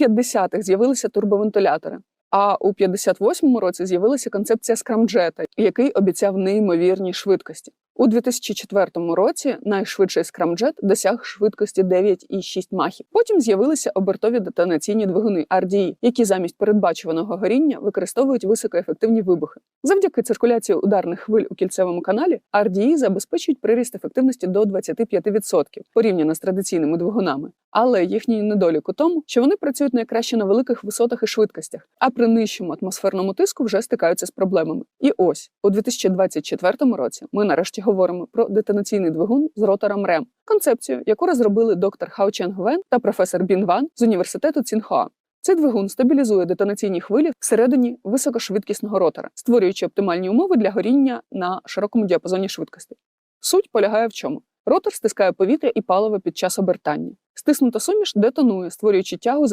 50-х з'явилися турбовентилятори. А у 58-му році з'явилася концепція скрамджета, який обіцяв неймовірні швидкості. У 2004 році найшвидший скрамджет досяг швидкості 9,6 махів. Потім з'явилися обертові детонаційні двигуни RDE, які замість передбачуваного горіння використовують високоефективні вибухи. Завдяки циркуляції ударних хвиль у кільцевому каналі RDE забезпечують приріст ефективності до 25% порівняно з традиційними двигунами. Але їхній недолік у тому, що вони працюють найкраще на великих висотах і швидкостях, а при нижчому атмосферному тиску вже стикаються з проблемами. І ось у 2024 році ми нарешті говоримо про детонаційний двигун з ротором РЕМ, концепцію, яку розробили доктор Хао Ченг Вен та професор Бін Ван з університету Цінхоа. Цей двигун стабілізує детонаційні хвилі всередині високошвидкісного ротора, створюючи оптимальні умови для горіння на широкому діапазоні швидкості. Суть полягає в чому? Ротор стискає повітря і паливо під час обертання. Стиснута суміш детонує, створюючи тягу за